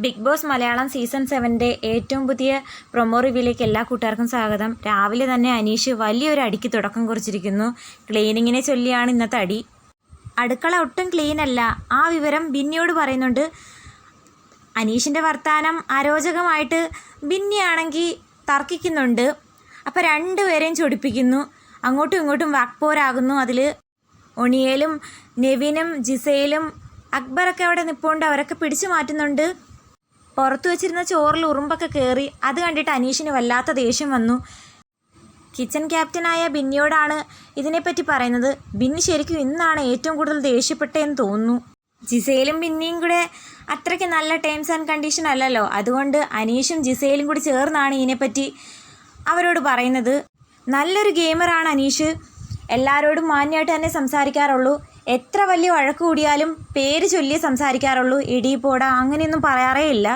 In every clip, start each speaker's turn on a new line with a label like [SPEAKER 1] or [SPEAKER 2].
[SPEAKER 1] Big Boss Malayalam season സെവന്റെ ഏറ്റവും പുതിയ പ്രൊമോ റിവ്യൂലേക്ക് എല്ലാ കൂട്ടുകാർക്കും സ്വാഗതം. രാവിലെ തന്നെ അനീഷ് വലിയൊരു അടിക്ക് തുടക്കം കുറിച്ചിരിക്കുന്നു. ക്ലീനിങ്ങിനെ ചൊല്ലിയാണ് ഇന്നത്തെ അടി. അടുക്കള ഒട്ടും ക്ലീൻ അല്ല. ആ വിവരം ബിന്നിയോട് പറയുന്നുണ്ട്. അനീഷിന്റെ വർത്തമാനം അരോചകമായിട്ട് ബിന്നിയാണെങ്കിൽ തർക്കിക്കുന്നുണ്ട്. അപ്പോൾ രണ്ടുപേരെയും ചൊടിപ്പിക്കുന്നു. അങ്ങോട്ടും ഇങ്ങോട്ടും വാക്പോരാകുന്നു അതിൽ. ഒണിയേലും നെവിനും ജിസയിലും അക്ബറൊക്കെ അവിടെ നിൽപ്പുണ്ട് അവരൊക്കെ പിടിച്ചു മാറ്റുന്നുണ്ട്. പുറത്തു വെച്ചിരുന്ന ചോറിൽ ഉറുമ്പൊക്കെ കയറി അത് കണ്ടിട്ട് അനീഷിന് വല്ലാത്ത ദേഷ്യം വന്നു. കിച്ചൺ ക്യാപ്റ്റനായ ബിന്നിയോടാണ് ഇതിനെപ്പറ്റി പറയുന്നത്. ബിന്നി ശരിക്കും ഇന്നാണ് ഏറ്റവും കൂടുതൽ ദേഷ്യപ്പെട്ടതെന്ന് തോന്നുന്നു. ജിസയിലും ബിന്നിയും കൂടെ അത്രയ്ക്ക് നല്ല ടേംസ് ആൻഡ് കണ്ടീഷൻ അല്ലല്ലോ. അതുകൊണ്ട് അനീഷും ജിസയിലും കൂടി ചേർന്നാണ് ഇതിനെപ്പറ്റി അവരോട് പറയുന്നത്. നല്ലൊരു ഗെയിമറാണ് അനീഷ്. എല്ലാവരോടും മാന്യമായിട്ട് തന്നെ സംസാരിക്കാറുള്ളൂ. എത്ര വലിയ വഴക്ക് കൂടിയാലും പേര് ചൊല്ലി സംസാരിക്കാറുള്ളൂ. ഇടി പോട അങ്ങനെയൊന്നും പറയാറേ ഇല്ല.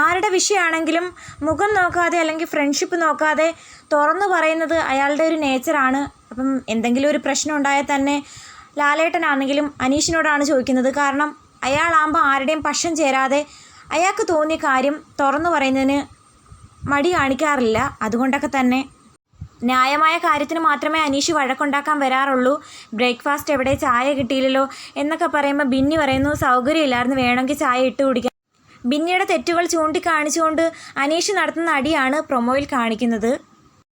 [SPEAKER 1] ആരുടെ വിഷയമാണെങ്കിലും മുഖം നോക്കാതെ അല്ലെങ്കിൽ ഫ്രണ്ട്ഷിപ്പ് നോക്കാതെ തുറന്നു പറയുന്നത് അയാളുടെ ഒരു നേച്ചറാണ് അപ്പം എന്തെങ്കിലും ഒരു പ്രശ്നം ഉണ്ടായാൽ തന്നെ ലാലേട്ടനാണെങ്കിലും അനീഷിനോടാണ് ചോദിക്കുന്നത്. കാരണം അയാളാകുമ്പോൾ ആരുടെയും പക്ഷം ചേരാതെ അയാൾക്ക് തോന്നിയ കാര്യം തുറന്നു പറയുന്നതിന് മടി കാണിക്കാറില്ല. അതുകൊണ്ടൊക്കെ തന്നെ ന്യായമായ കാര്യത്തിന് മാത്രമേ അനീഷ് വഴക്കുണ്ടാക്കാൻ വരാറുള്ളൂ. ബ്രേക്ക്ഫാസ്റ്റ് എവിടെ ചായ കിട്ടിയില്ലല്ലോ എന്നൊക്കെ പറയുമ്പോൾ ബിന്നി പറയുന്നു സൗകര്യമില്ലായിരുന്നു വേണമെങ്കിൽ ചായ ഇട്ട് കുടിക്കാം. ബിന്നിയുടെ തെറ്റുകൾ ചൂണ്ടിക്കാണിച്ചുകൊണ്ട് അനീഷ് നടത്തുന്ന അടിയാണ് പ്രൊമോയിൽ കാണിക്കുന്നത്.